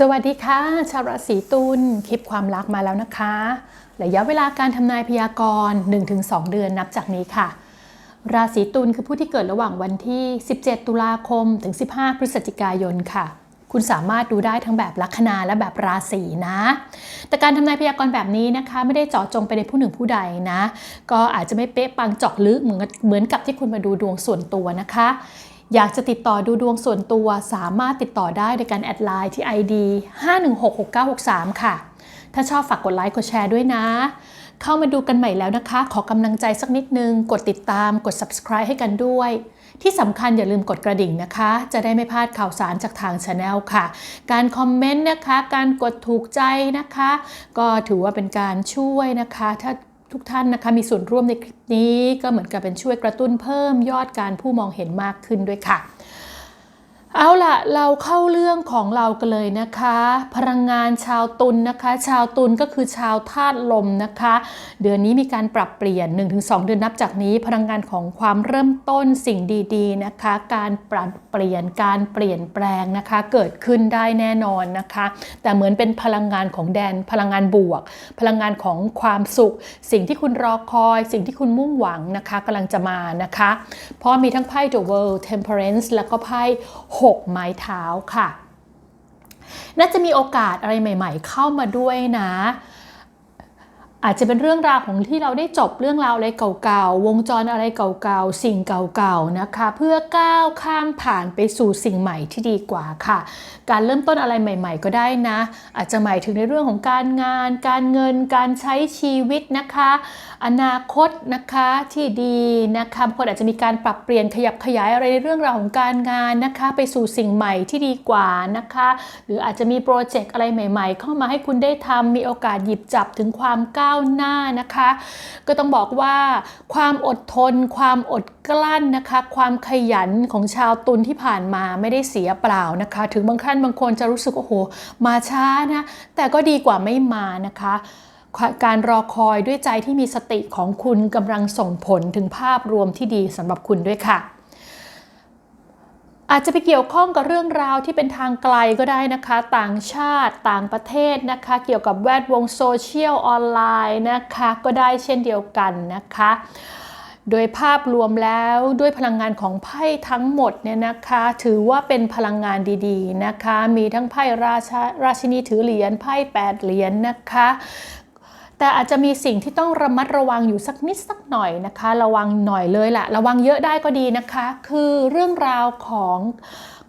สวัสดีค่ะ ชาวราศีตุลคลิปความรักมาแล้วนะคะระยะเวลาการทำนายพยากรณ์ 1-2 เดือนนับจากนี้ค่ะ ราศีตุลคือผู้ที่เกิดระหว่างวันที่ 17 ตุลาคมถึง 15 พฤศจิกายนค่ะ คุณสามารถดูได้ทั้งแบบลัคนาและแบบราศีนะ แต่การทำนายพยากรณ์แบบนี้นะคะ ไม่ได้เจาะจงไปในผู้หนึ่งผู้ใดนะ ก็อาจจะไม่เป๊ะปังเจาะลึกเหมือนเหมือนกับที่คุณมาดูดวงส่วนตัวนะคะ อยากจะติดต่อดูดวงส่วนตัวสามารถติดต่อได้ในการแอดไลน์ที่ ID 5166963 ค่ะ ถ้าชอบฝากกดไลค์กดแชร์ด้วยนะ เข้ามาดูกันใหม่แล้วนะคะ ขอกำลังใจสักนิดนึง กดติดตามกด subscribe ให้กันด้วย ที่สำคัญอย่าลืมกดกระดิ่งนะคะ จะได้ไม่พลาดข่าวสารจากทางช anel ค่ะ การคอมเมนต์นะคะ การกดถูกใจนะคะ ก็ถือว่าเป็นการช่วยนะคะ ถ้า ทุกท่านนะคะมีส่วนร่วมในคลิปนี้ก็เหมือนกับเป็นช่วยกระตุ้นเพิ่มยอดการผู้มองเห็นมากขึ้นด้วยค่ะ เอาล่ะ เราเข้าเรื่องของเรากันเลยนะคะ พลังงานชาวตุลนนะคะ ชาวตุลก็คือชาวธาตุลมนะคะ เดือนนี้มีการปรับเปลี่ยน 1-2 เดือนนับจากนี้พลังงานของความเริ่มต้นสิ่งดีๆนะคะ การปรับเปลี่ยนการเปลี่ยนแปลงนะคะ เกิดขึ้นได้แน่นอนนะคะ แต่เหมือนเป็นพลังงานของแดนพลังงานบวก พลังงานของความสุข สิ่งที่คุณรอคอย สิ่งที่คุณมุ่งหวังนะคะกำลังจะมานะคะ เพราะมีทั้งไพ่ The World Temperance แล้วก็ไพ่6 ไม้เท้าค่ะ น่าจะมีโอกาสอะไรใหม่ ๆ เข้ามาด้วยนะ อาจจะเป็นเรื่องราวของที่เราได้จบเรื่องราวอะไรเก่าๆ วงจรอะไรเก่าๆ สิ่งเก่าๆ นะคะ เพื่อก้าวข้ามผ่านไปสู่สิ่งใหม่ที่ดีกว่าค่ะ การเริ่มต้นอะไรใหม่ ๆ ก็ได้นะ อาจจะหมายถึงในเรื่องของการงาน การเงิน การใช้ชีวิตนะคะ อนาคตนะคะที่ดีนะคะคนอาจจะมีการปรับเปลี่ยนขยับขยายอะไรในเรื่องราวของการงานนะคะ ไปสู่สิ่งใหม่ที่ดีกว่านะคะ หรืออาจจะมีโปรเจกต์อะไรใหม่ ๆ เข้ามาให้คุณได้ทำมีโอกาสหยิบจับถึงความก้าวาวหน้านะคะ ก็ต้องบอกว่าความอดทน ความอดกลั้นนะคะ ความขยันของชาวตุลที่ผ่านมาไม่ได้เสียเปล่านะคะ ถึงบางท่านบางคนจะรู้สึกโอ้โห มาช้านะ แต่ก็ดีกว่าไม่มานะคะการรอคอยด้วยใจที่มีสติของคุณกำลังส่งผลถึงภาพรวมที่ดีสำหรับคุณด้วยค่ะ อาจจะไปเกี่ยวข้องกับเรื่องราวที่เป็นทางไกลก็ได้นะคะ ต่างชาติต่างประเทศนะคะ เกี่ยวกับแวดวงโซเชียลออนไลน์นะคะ ก็ได้เช่นเดียวกันนะคะ โดยภาพรวมแล้วด้วยพลังงานของไพ่ทั้งหมดเนี่ยนะคะ ถือว่าเป็นพลังงานดีๆนะคะ มีทั้งไพ่ราชาราชินีถือเหรียญไพ่แปดเหรียญนะคะ แต่อาจจะมีสิ่งที่ต้องระมัดระวังอยู่สักนิดสักหน่อยนะคะ ระวังหน่อยเลยแหละระวังเยอะได้ก็ดีนะคะ คือเรื่องราวของ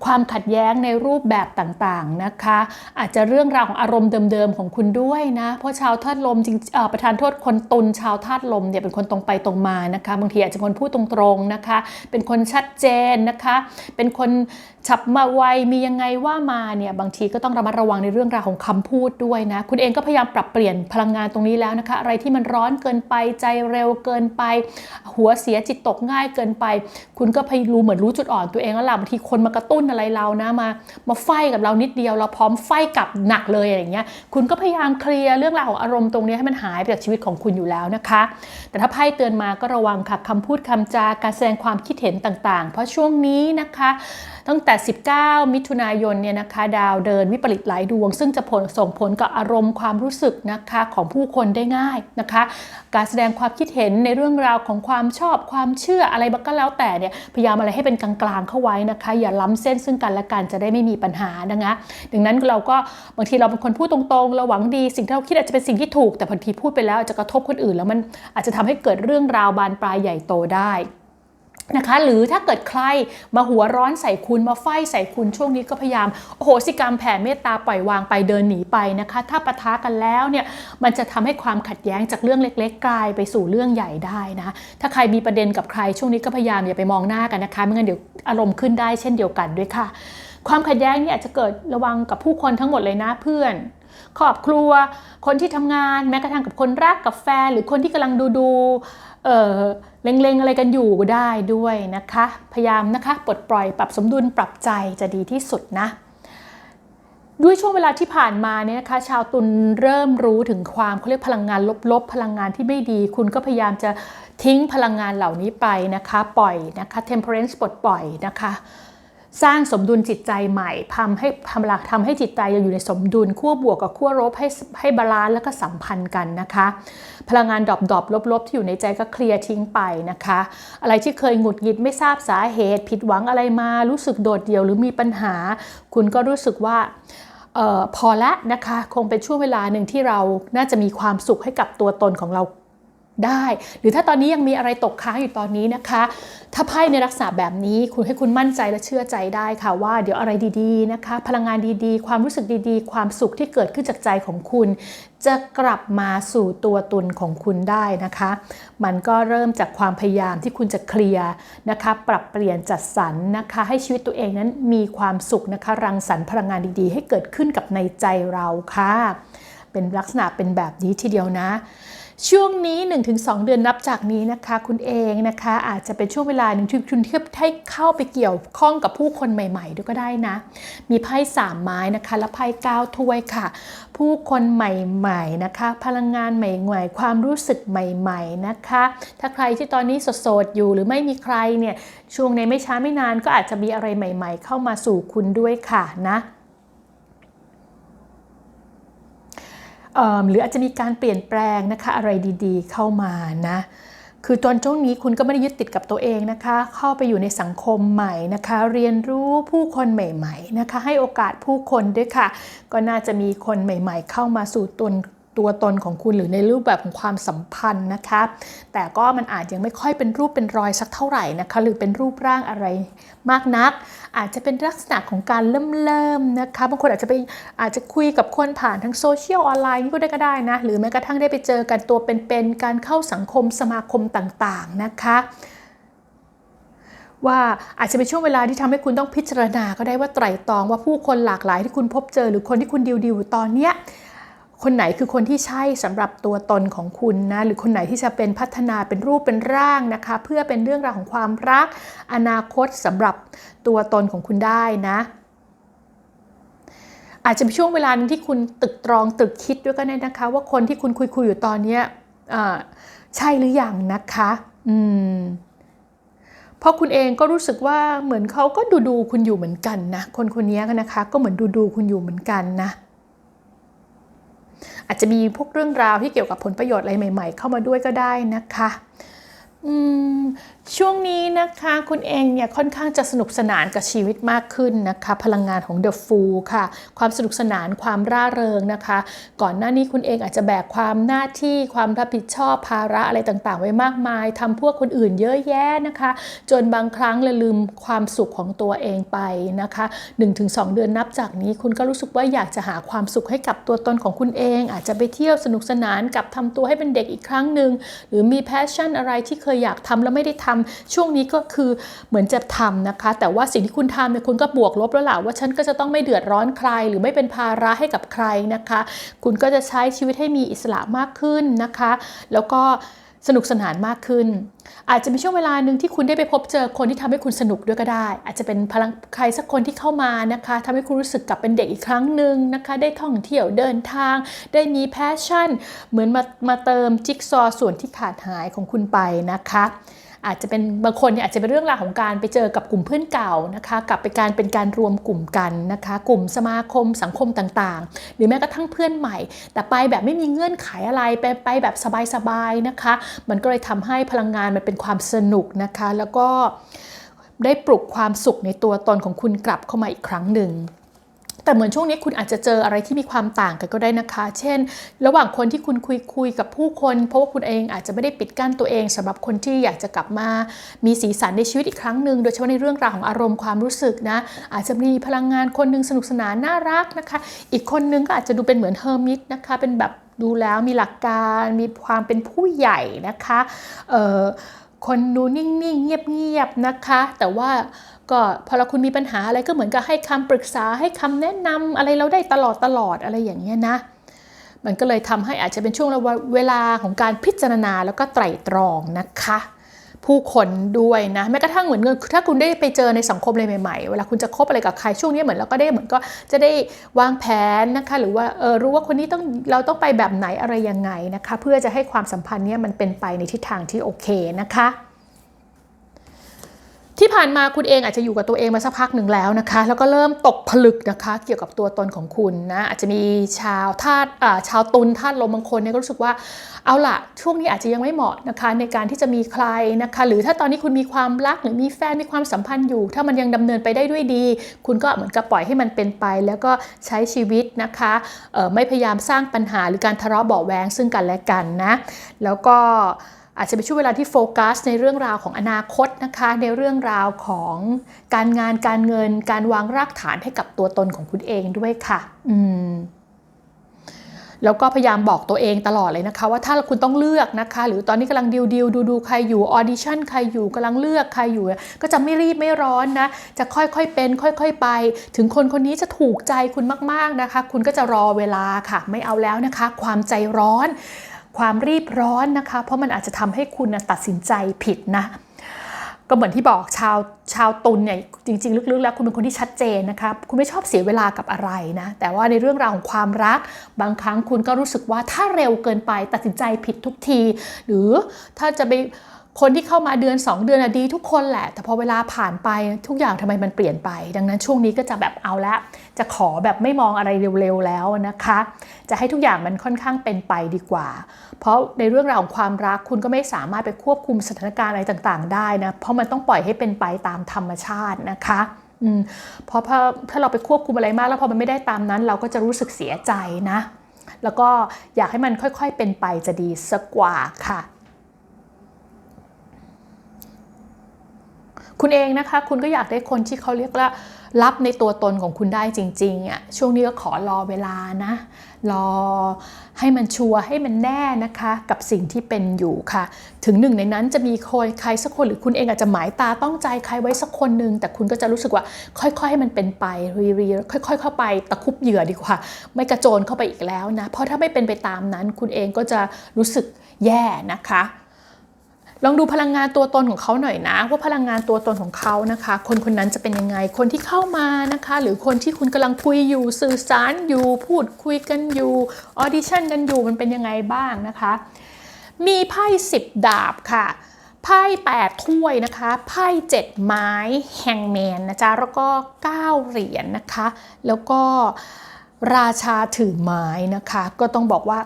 ความขัดแย้งในรูปแบบต่างๆนะคะ อาจจะเรื่องราวของอารมณ์เดิมๆของคุณด้วยนะเพราะชาวธาตุลมจริงประธานโทษคนตุลชาวธาตุลมเนี่ยเป็นคนตรงไปตรงมานะคะ บางทีอาจจะเป็นคนพูดตรงๆนะคะ เป็นคนชัดเจนนะคะ เป็นคนฉับมาไวมียังไงว่ามาเนี่ยบางทีก็ต้องระมัดระวังในเรื่องราวของคำพูดด้วยนะ คุณเองก็พยายามปรับเปลี่ยนพลังงานตรงนี้แล้วนะคะ อะไรที่มันร้อนเกินไปใจเร็วเกินไป หัวเสียจิตตกง่ายเกินไป คุณก็พยรู้เหมือนรู้จุดอ่อนตัวเองแล้วล่ะบางทีคนมากระตุ้นอะไรเรานะมามาไฟกับเรานิดเดียว เราพร้อมไฟกับหนักเลยอย่างเงี้ยคุณก็พยายามเคลียร์เรื่องราวของอารมณ์ตรงนี้ให้มันหายไปจากชีวิตของคุณอยู่แล้วนะคะ แต่ถ้าไพ่เตือนมาก็ระวังค่ะคำพูดคำจาการแสดงความคิดเห็นต่างๆ เพราะช่วงนี้นะคะ ตั้งแต่ 19 มิถุนายนเนี่ยนะคะ ดาวเดินวิปริตหลายดวง ซึ่งจะผลส่งผลกับอารมณ์ความรู้สึกนะคะของผู้คนได้ง่ายนะคะ การแสดงความคิดเห็นในเรื่องราวของความชอบความเชื่ออะไรก็แล้วแต่เนี่ยพยายามอะไรให้เป็นกลางๆเข้าไว้นะคะ อย่าล้ำเส้นซึ่งกันและกันจะได้ไม่มีปัญหานะคะดังนั้นเราก็บางทีเราเป็นคนพูดตรงๆ เราหวังดีสิ่งที่เราคิดอาจจะเป็นสิ่งที่ถูกแต่บางทีพูดไปแล้วอาจจะกระทบคนอื่น แล้วมันอาจจะทำให้เกิดเรื่องราวบานปลายใหญ่โตได้ นะคะหรือถ้าเกิดใครมาหัวร้อนใส่คุณมาไฟใส่คุณช่วงนี้ก็พยายามโอโหสิกรรมแผ่เมตตาปล่อยวางไปเดินหนีไปนะคะ ถ้าปะทะกันแล้วเนี่ยมันจะทำให้ความขัดแย้งจากเรื่องเล็ก ๆ กลายไปสู่เรื่องใหญ่ได้นะถ้าใครมีประเด็นกับใครช่วงนี้ก็พยายามอย่าไปมองหน้ากันนะคะไม่งั้นเดี๋ยวอารมณ์ขึ้นได้เช่นเดียวกันด้วยค่ะ ความขัดแย้งนี่อาจจะเกิดระวังกับผู้คนทั้งหมดเลยนะเพื่อนครอบครัว คนที่ทำงานแม้กระทั่งกับคนรักกับแฟนหรือคนที่กำลังดูดู เออเล็งๆอะไรกันอยู่ก็ได้ด้วยนะคะ พยายามนะคะปลดปล่อยปรับสมดุลปรับใจจะดีที่สุดนะ ด้วยช่วงเวลาที่ผ่านมาเนี่ยนะคะ ชาวตุลเริ่มรู้ถึงความเขาเรียกพลังงานลบๆ พลังงานที่ไม่ดี คุณก็พยายามจะทิ้งพลังงานเหล่านี้ไปนะคะ ปล่อยนะคะ temperance ปลดปล่อยนะคะ สร้างสมดุลจิตใจใหม่ทำให้ทำรักทำให้จิตใจยังอยู่ในสมดุลขั้วบวกกับขั้วลบให้ให้บาลานซ์แล้วก็สัมพันธ์กันนะคะ พลังงานดอบดอบลบๆ ที่อยู่ในใจก็เคลียร์ทิ้งไปนะคะ อะไรที่เคยหงุดหงิดไม่ทราบสาเหตุ ผิดหวังอะไรมา รู้สึกโดดเดี่ยวหรือมีปัญหา คุณก็รู้สึกว่าออพอละนะคะ คงเป็นช่วงเวลาหนึ่งที่เราน่าจะมีความสุขให้กับตัวตนของเรา ได้ หรือถ้าตอนนี้ยังมีอะไรตกค้างอยู่ตอนนี้นะคะ ถ้าไพ่ในลักษณะแบบนี้คุณให้คุณมั่นใจและเชื่อใจได้ค่ะว่าเดี๋ยวอะไรดีๆนะคะ พลังงานดีๆ ความรู้สึกดีๆ ความสุขที่เกิดขึ้นจากใจของคุณ จะกลับมาสู่ตัวตนของคุณได้นะคะ มันก็เริ่มจากความพยายามที่คุณจะเคลียร์นะคะ ปรับเปลี่ยนจัดสรรนะคะ ให้ชีวิตตัวเองนั้นมีความสุขนะคะ รังสรรค์พลังงานดีๆ ให้เกิดขึ้นกับในใจเราค่ะ เป็นลักษณะเป็นแบบนี้ทีเดียวนะ ช่วงนี้ 1-2 เดือนนับจากนี้นะคะ คุณเองนะคะอาจจะเป็นช่วงเวลาหนึ่งที่คุณเทียบให้เข้าไปเกี่ยวข้องกับผู้คนใหม่ๆด้วยก็ได้นะ มีไพ่สามไม้นะคะและไพ่เก้าถ้วยค่ะ ผู้คนใหม่ๆนะคะ พลังงานใหม่ๆ ความรู้สึกใหม่ๆนะคะ ถ้าใครที่ตอนนี้โสดๆอยู่หรือไม่มีใครเนี่ยช่วงในไม่ช้าไม่นานก็อาจจะมีอะไรใหม่ ๆ เข้ามาสู่คุณด้วยค่ะนะ หรืออาจจะมีการเปลี่ยนแปลงนะคะอะไรดีๆ เข้ามานะคือตอนช่วงนี้คุณก็ไม่ได้ยึดติดกับตัวเองนะคะ เข้าไปอยู่ในสังคมใหม่นะคะ เรียนรู้ผู้คนใหม่ ๆนะคะ ให้โอกาสผู้คนด้วยค่ะ ก็น่าจะมีคนใหม่ ๆ เข้ามาสู่ตน ตัวตนของคุณหรือในรูปแบบของความสัมพันธ์นะคะ แต่ก็มันอาจยังไม่ค่อยเป็นรูปเป็นรอยสักเท่าไหร่นะคะ หรือเป็นรูปร่างอะไรมากนัก อาจจะเป็นลักษณะของการเริ่มๆนะคะ บางคนอาจจะไปอาจจะคุยกับคนผ่านทางโซเชียลออนไลน์ก็ได้ก็ได้นะ หรือแม้กระทั่งได้ไปเจอกันตัวเป็นๆ การเข้าสังคมสมาคมต่างๆนะคะว่าอาจจะเป็นช่วงเวลาที่ทำให้คุณต้องพิจารณาก็ได้ว่าไตร่ตรองว่าผู้คนหลากหลายที่คุณพบเจอ หรือคนที่คุณดิวดิวตอนเนี้ย คนไหนคือคนที่ใช่สำหรับตัวตนของคุณนะหรือคนไหนที่จะเป็นพัฒนาเป็นรูปเป็นร่างนะคะ เพื่อเป็นเรื่องราวของความรัก อนาคตสำหรับตัวตนของคุณได้นะ อาจจะเป็นช่วงเวลานึงที่คุณตึกตรองตึกคิดด้วยก็ได้นะคะ ว่าคนที่คุณคุยคุยอยู่ตอนนี้ใช่หรืออยังนะคะอืมเพราะคุณเองก็รู้สึกว่าเหมือนเขาก็ดูดูคุณอยู่เหมือนกันนะคนคนนี้นะคะ ก็เหมือนดูดูคุณอยู่เหมือนกันนะ อาจจะมีพวกเรื่องราวที่เกี่ยวกับผลประโยชน์อะไรใหม่ ๆ เข้ามาด้วยก็ได้นะคะ ช่วงนี้นะคะคุณเองเนี่ยค่อนข้างจะสนุกสนานกับชีวิตมากขึ้นนะคะ พลังงานของ The Fool ค่ะ ความสนุกสนานความร่าเริงนะคะ ก่อนหน้านี้คุณเองอาจจะแบกความหน้าที่ความรับผิดชอบภาระอะไรต่างๆ ไว้มากมายทำพวกคนอื่นเยอะแยะนะคะ จนบางครั้งเลยลืมความสุขของตัวเองไปนะคะ 1-2 เดือนนับจากนี้คุณก็รู้สึกว่าอยากจะหาความสุขให้กับตัวตนของคุณเอง อาจจะไปเที่ยวสนุกสนานกับทำตัวให้เป็นเด็กอีกครั้งหนึ่งหรือมีแพชชั่นอะไรที่เคยอยากทำแล้วไม่ได้ทำช่วงนี้ก็คือเหมือนจะทำนะคะ แต่ว่าสิ่งที่คุณทำเนี่ยคุณก็บวกลบแล้วล่ะว่าฉันก็จะต้องไม่เดือดร้อนใคร หรือไม่เป็นภาระให้กับใครนะคะ คุณก็จะใช้ชีวิตให้มีอิสระมากขึ้นนะคะ แล้วก็สนุกสนานมากขึ้น อาจจะมีช่วงเวลาหนึ่งที่คุณได้ไปพบเจอคนที่ทำให้คุณสนุกด้วยก็ได้ อาจจะเป็นพลังใครสักคนที่เข้ามานะคะทำให้คุณรู้สึกกลับเป็นเด็กอีกครั้งหนึ่งนะคะ ได้ท่องเที่ยวเดินทาง ได้มีแพชชั่น เหมือนมามาเติมจิ๊กซอส่วนที่ขาดหายของคุณไปนะคะ อาจจะเป็นบางคนเนี่ยอาจจะเป็นเรื่องราวของการไปเจอกับกลุ่มเพื่อนเก่านะคะกับไปการเป็นการรวมกลุ่มกันนะคะ กลุ่มสมาคมสังคมต่างๆ หรือแม้กระทั่งเพื่อนใหม่ แต่ไปแบบไม่มีเงื่อนไขอะไรไปไปแบบสบายๆนะคะ มันก็เลยทำให้พลังงานมันเป็นความสนุกนะคะ แล้วก็ได้ปลุกความสุขในตัวตนของคุณกลับเข้ามาอีกครั้งหนึ่ง แต่เหมือนช่วงนี้คุณอาจจะเจออะไรที่มีความต่างกันก็ได้นะคะ เช่น ระหว่างคนที่คุณคุยคุยกับผู้คน เพราะว่าคุณเองอาจจะไม่ได้ปิดกั้นตัวเองสำหรับคนที่อยากจะกลับมา มีสีสันในชีวิตอีกครั้งหนึ่งโดยเฉพาะในเรื่องราวของอารมณ์ความรู้สึกนะ อาจจะมีพลังงานคนนึงสนุกสนานน่ารักนะคะ อีกคนนึงก็อาจจะดูเป็นเหมือนเฮอร์มิตนะคะ เป็นแบบดูแล้วมีหลักการ มีความเป็นผู้ใหญ่นะคะ คนดูนิ่งๆ เงียบๆ นะคะ แต่ว่า ก็พอเราคุณมีปัญหาอะไรก็เหมือนกับให้คำปรึกษาให้คำแนะนำอะไรเราได้ตลอดตลอดอะไรอย่างเงี้ยนะ มันก็เลยทำให้อาจจะเป็นช่วงเวลาของการพิจารณาแล้วก็ไตร่ตรองนะคะ ผู้คนด้วยนะแม้กระทั่งเหมือนถ้าคุณได้ไปเจอในสังคมอะไรใหม่ๆ เวลาคุณจะคบอะไรกับใครช่วงนี้เหมือนเราก็ได้เหมือนก็จะได้วางแผนนะคะ หรือว่าเออรู้ว่าคนนี้ต้องเราต้องไปแบบไหนอะไรยังไงนะคะ เพื่อจะให้ความสัมพันธ์นี้มันเป็นไปในทิศทางที่โอเคนะคะ ที่ผ่านมาคุณเองอาจจะอยู่กับตัวเองมาสักพักหนึ่งแล้วนะคะ แล้วก็เริ่มตกผลึกนะคะ เกี่ยวกับตัวตนของคุณนะอาจจะมีชาวธาตุชาวตุลธาตุลมบางคนเนี่ยก็รู้สึกว่าเอาล่ะช่วงนี้อาจจะยังไม่เหมาะนะคะ ในการที่จะมีใครนะคะ หรือถ้าตอนนี้คุณมีความรักหรือมีแฟนมีความสัมพันธ์อยู่ ถ้ามันยังดำเนินไปได้ด้วยดี คุณก็เหมือนกับปล่อยให้มันเป็นไป แล้วก็ใช้ชีวิตนะคะไม่พยายามสร้างปัญหาหรือการทะเลาะเบาแวงซึ่งกันและกันนะแล้วก็ อาจจะเป็นช่วงเวลาที่โฟกัสในเรื่องราวของอนาคตนะคะ ในเรื่องราวของการงานการเงิน การวางรากฐานให้กับตัวตนของคุณเองด้วยค่ะ อืมแล้วก็พยายามบอกตัวเองตลอดเลยนะคะ ว่าถ้าคุณต้องเลือกนะคะ หรือตอนนี้กำลังดิวดิวดูดูใครอยู่ออดิชั่นใครอยู่กำลังเลือกใครอยู่ ก็จะไม่รีบไม่ร้อนนะ จะค่อยๆเป็น ค่อย ๆ ไป ถึงคนคนนี้จะถูกใจคุณมากๆนะคะ คุณก็จะรอเวลาค่ะ ไม่เอาแล้วนะคะ ความใจร้อน ความรีบร้อนนะคะ เพราะมันอาจจะทำให้คุณนะตัดสินใจผิดนะก็เหมือนที่บอกชาวชาวตุลเนี่ยจริง ๆ ลึกๆ แล้วคุณเป็นคนที่ชัดเจนนะคะคุณไม่ชอบเสียเวลากับอะไรนะแต่ว่าในเรื่องราวของความรัก บางครั้งคุณก็รู้สึกว่าถ้าเร็วเกินไปตัดสินใจผิดทุกที หรือถ้าจะไป คนที่เข้ามาเดือน 2 เดือนอะดีทุกคนแหละ แต่พอเวลาผ่านไปทุกอย่างทำไมมันเปลี่ยนไป ดังนั้นช่วงนี้ก็จะแบบเอาละ จะขอแบบไม่มองอะไรเร็วๆแล้วนะคะ จะให้ทุกอย่างมันค่อนข้างเป็นไปดีกว่า เพราะในเรื่องราวของความรักคุณก็ไม่สามารถไปควบคุมสถานการณ์อะไรต่างๆ ได้นะ เพราะมันต้องปล่อยให้เป็นไปตามธรรมชาตินะคะอืมเพราะถ้าเราไปควบคุมอะไรมากแล้วพอมันไม่ได้ตามนั้น เราก็จะรู้สึกเสียใจนะ แล้วก็อยากให้มันค่อยๆเป็นไปจะดีสักกว่าค่ะ คุณเองนะคะ คุณก็อยากได้คนที่เขาเรียกว่ารับในตัวตนของคุณได้จริงๆอะช่วงนี้ก็ขอรอเวลานะ รอให้มันชัวร์ให้มันแน่นะคะ กับสิ่งที่เป็นอยู่ค่ะ ถึงหนึ่งในนั้นจะมีคนใครสักคนหรือคุณเองอาจจะหมายตาต้องใจใครไว้สักคนหนึ่งแต่คุณก็จะรู้สึกว่าค่อยๆให้มันเป็นไปรีรีค่อย ๆ เข้าไปตะคุบเหยื่อดีกว่า ไม่กระโจนเข้าไปอีกแล้วนะเพราะถ้าไม่เป็นไปตามนั้น คุณเองก็จะรู้สึกแย่นะคะ ลองดูพลังงานตัวตนของเขาหน่อยนะ ว่าพลังงานตัวตนของเขานะคะ คนคนนั้นจะเป็นยังไง คนที่เข้ามานะคะ หรือคนที่คุณกำลังคุยอยู่สื่อสารอยู่พูดคุยกันอยู่ออดิชั่นกันอยู่มันเป็นยังไงบ้างนะคะ มีไพ่สิบดาบค่ะไพ่แปดถ้วยนะคะ ไพ่เจ็ดไม้แฮงแมนนะจ๊ะ แล้วก็เก้าเหรียญนนะคะ แล้วก็ราชาถือไม้นะคะ ก็ต้องบอกว่า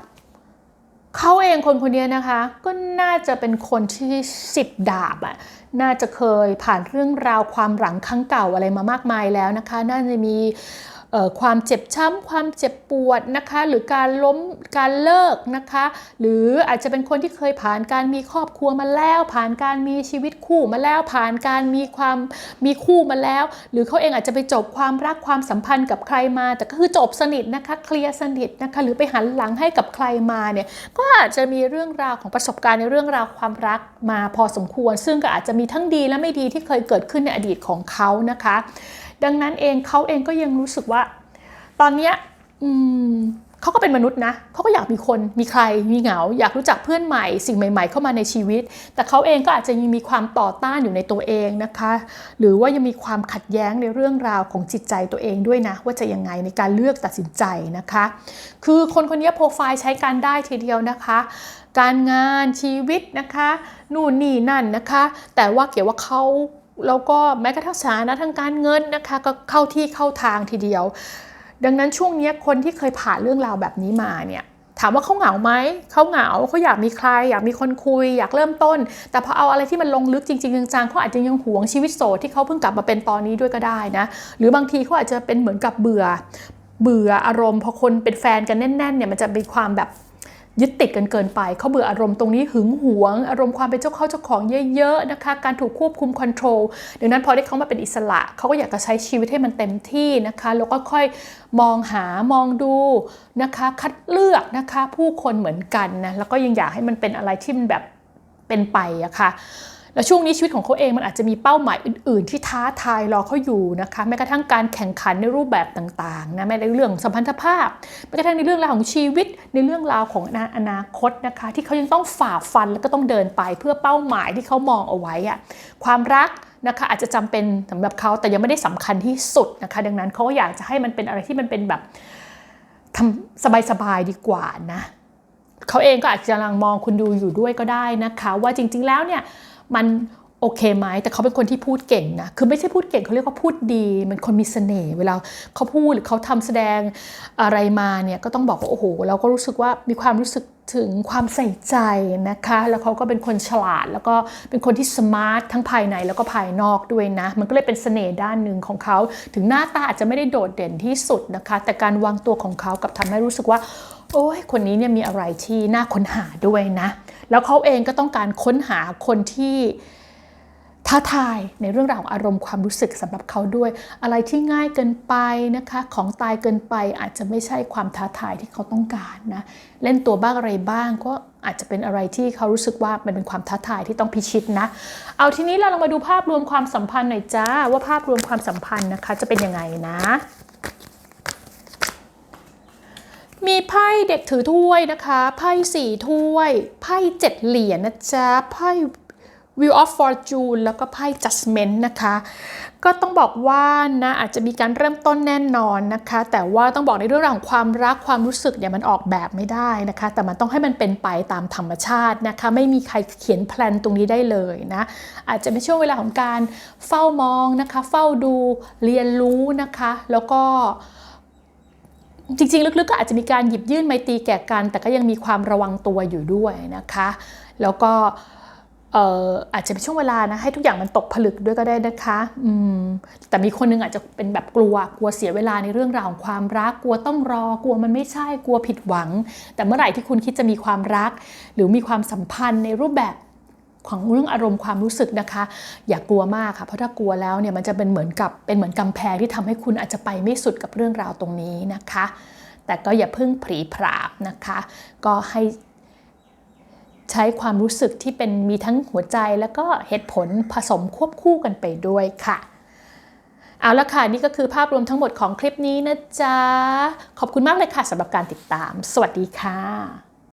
เขาเองคนคนนี้นะคะ ก็น่าจะเป็นคนที่สิบดาบอะ่ะน่าจะเคยผ่านเรื่องราวความหลังครั้งเก่าอะไรมามากมายแล้วนะคะ น่าจะมี ความเจ็บช้ำความเจ็บปวดนะคะหรือการล้มการเลิกนะคะหรืออาจจะเป็นคนที่เคยผ่านการมีครอบครัวมาแล้ว ผ่านการมีชีวิตคู่มาแล้ว ผ่านการมีความมีคู่มาแล้ว หรือเขาเองอาจจะไปจบความรักความสัมพันธ์กับใครมา แต่ก็คือจบสนิทนะคะเคลียร์สนิทนะคะหรือไปหันหลังให้กับใครมาเนี่ยก็อาจจะมีเรื่องราวของประสบการณ์ในเรื่องราวความรักมาพอสมควร ซึ่งก็อาจจะมีทั้งดีและไม่ดีที่เคยเกิดขึ้นในอดีตของเขานะคะ ดังนั้นเองเขาเองก็ยังรู้สึกว่า ตอนเนี้ยเขาก็เป็นมนุษย์นะเขาก็อยากมีคนมีใครมีเหงา อยากรู้จักเพื่อนใหม่สิ่งใหม่ ๆ เข้ามาในชีวิต แต่เขาเองก็อาจจะยังมีความต่อต้านอยู่ในตัวเองนะคะ หรือว่ายังมีความขัดแย้งในเรื่องราวของจิตใจตัวเองด้วยนะ ว่าจะยังไงในการเลือกตัดสินใจนะคะ คือคนคนนี้โปรไฟล์ใช้การได้ทีเดียวนะคะ การงานชีวิตนะคะ นู่นนี่นั่นนะคะ แต่ว่าเกี่ยวว่าเขา แล้วก็แม้กระทั่งสถานะทางการเงินนะคะก็เข้าที่เข้าทางทีเดียว ดังนั้นช่วงนี้คนที่เคยผ่านเรื่องราวแบบนี้มาเนี่ยถามว่าเขาเหงาไหม เขาเหงาเขาอยากมีใคร อยากมีคนคุย อยากเริ่มต้น แต่พอเอาอะไรที่มันลงลึกจริงๆจังๆเขาอาจจะยังหวงชีวิตโสดที่เขาเพิ่งกลับมาเป็นตอนนี้ด้วยก็ได้นะ หรือบางทีเขาอาจจะเป็นเหมือนกับเบื่อ เบื่ออารมณ์พอคนเป็นแฟนกันแน่นๆเนี่ยมันจะมีความแบบ ยึดติดกันเกินไป เขาเบื่ออารมณ์ตรงนี้หึงหวง อารมณ์ความเป็นเจ้าเข้าเจ้าของเยอะๆนะคะ การถูกควบคุมคอนโทรลดังนั้นพอได้เขามาเป็นอิสระ เขาก็อยากจะใช้ชีวิตให้มันเต็มที่นะคะ แล้วก็ค่อยมองหามองดูนะคะ คัดเลือกนะคะผู้คนเหมือนกันนะ แล้วก็ยังอยากให้มันเป็นอะไรที่มันแบบเป็นไปอะคะ่ะ แล้วช่วงนี้ชีวิตของเขาเองมันอาจจะมีเป้าหมายอื่น ๆ ที่ท้าทายรอเขาอยู่นะคะแม้กระทั่งการแข่งขันในรูปแบบต่างๆนะแม้ในเรื่องสัมพันธภาพแม้กระทั่งในเรื่องราวของชีวิต ในเรื่องราวของอนาคตนะคะ ที่เขายังต้องฝ่าฟันแล้วก็ต้องเดินไปเพื่อเป้าหมายที่เขามองเอาไว้อะความรักนะคะอาจจะจำเป็นสำหรับเขาแต่ยังไม่ได้สำคัญที่สุดนะคะ ดังนั้นเขาก็อยากจะให้มันเป็นอะไรที่มันเป็นแบบทำสบายๆดีกว่านะเขาเองก็อาจจะกำลังมองคุณดูอยู่ด้วยก็ได้นะคะ ว่าจริง ๆแล้วเนี่ย มันโอเคไหมแต่เขาเป็นคนที่พูดเก่งนะคือไม่ใช่พูดเก่งเขาเรียกว่าพูดดีมันคนมีเสน่ห์เวลาเขาพูดหรือเขาทำแสดงอะไรมาเนี่ยก็ต้องบอกว่าโอ้โหเราก็รู้สึกว่ามีความรู้สึกถึงความใส่ใจนะคะ แล้วเขาก็เป็นคนฉลาด แล้วก็เป็นคนที่สมาร์ททั้งภายในแล้วก็ภายนอกด้วยนะ มันก็เลยเป็นเสน่ห์ด้านหนึ่งของเขา ถึงหน้าตาอาจจะไม่ได้โดดเด่นที่สุดนะคะ แต่การวางตัวของเขากับทำให้รู้สึกว่า โอ้ยคนนี้เนี่ยมีอะไรที่น่าค้นหาด้วยนะ แล้วเขาเองก็ต้องการค้นหาคนที่ท้าทายในเรื่องราวของอารมณ์ความรู้สึกสำหรับเขาด้วย อะไรที่ง่ายเกินไปนะคะ ของตายเกินไปอาจจะไม่ใช่ความท้าทายที่เขาต้องการนะเล่นตัวบ้างอะไรบ้างก็อาจจะเป็นอะไรที่เขารู้สึกว่ามันเป็นความท้าทายที่ต้องพิชิตนะ เอาทีนี้เราลองมาดูภาพรวมความสัมพันธ์หน่อยจ้าว่าภาพรวมความสัมพันธ์นะคะจะเป็นยังไงนะ มีไพ่เด็กถือถ้วยนะคะ ไพ่สี่ถ้วย ไพ่เจ็ดเหรียญนะจ๊ะ ไพ่ Wheel of Fortune แล้วก็ไพ่ Judgment นะคะ ก็ต้องบอกว่านะอาจจะมีการเริ่มต้นแน่นอนนะคะ แต่ว่าต้องบอกในเรื่องราวของความรักความรู้สึกเนี่ยมันออกแบบไม่ได้นะคะ แต่มันต้องให้มันเป็นไปตามธรรมชาตินะคะ ไม่มีใครเขียนแพลนตรงนี้ได้เลยนะ อาจจะเป็นช่วงเวลาของการเฝ้ามองนะคะ เฝ้าดูเรียนรู้นะคะ แล้วก็ จริง ๆ ลึกๆก็อาจจะมีการหยิบยื่นไมตรีแก่กัน แต่ก็ยังมีความระวังตัวอยู่ด้วยนะคะ แล้วก็เอ่ออาจจะเป็นช่วงเวลานะให้ทุกอย่างมันตกผลึกด้วยก็ได้นะคะอืมแต่มีคนนึงอาจจะเป็นแบบกลัวกลัวเสียเวลาในเรื่องราวของความรัก กลัวต้องรอกลัวมันไม่ใช่กลัวผิดหวัง แต่เมื่อไหร่ที่คุณคิดจะมีความรัก หรือมีความสัมพันธ์ในรูปแบบ ของเรื่องอารมณ์ความรู้สึกนะคะ อย่ากลัวมากค่ะเพราะถ้ากลัวแล้วเนี่ยมันจะเป็นเหมือนกับเป็นเหมือนกำแพงที่ทำให้คุณอาจจะไปไม่สุดกับเรื่องราวตรงนี้นะคะ แต่ก็อย่าเพิ่งผีผลามนะคะ ก็ให้ใช้ความรู้สึกที่เป็นมีทั้งหัวใจแล้วก็เหตุผลผสมควบคู่กันไปด้วยค่ะเอาละค่ะ นี่ก็คือภาพรวมทั้งหมดของคลิปนี้นะจ๊ะ ขอบคุณมากเลยค่ะสำหรับการติดตาม สวัสดีค่ะ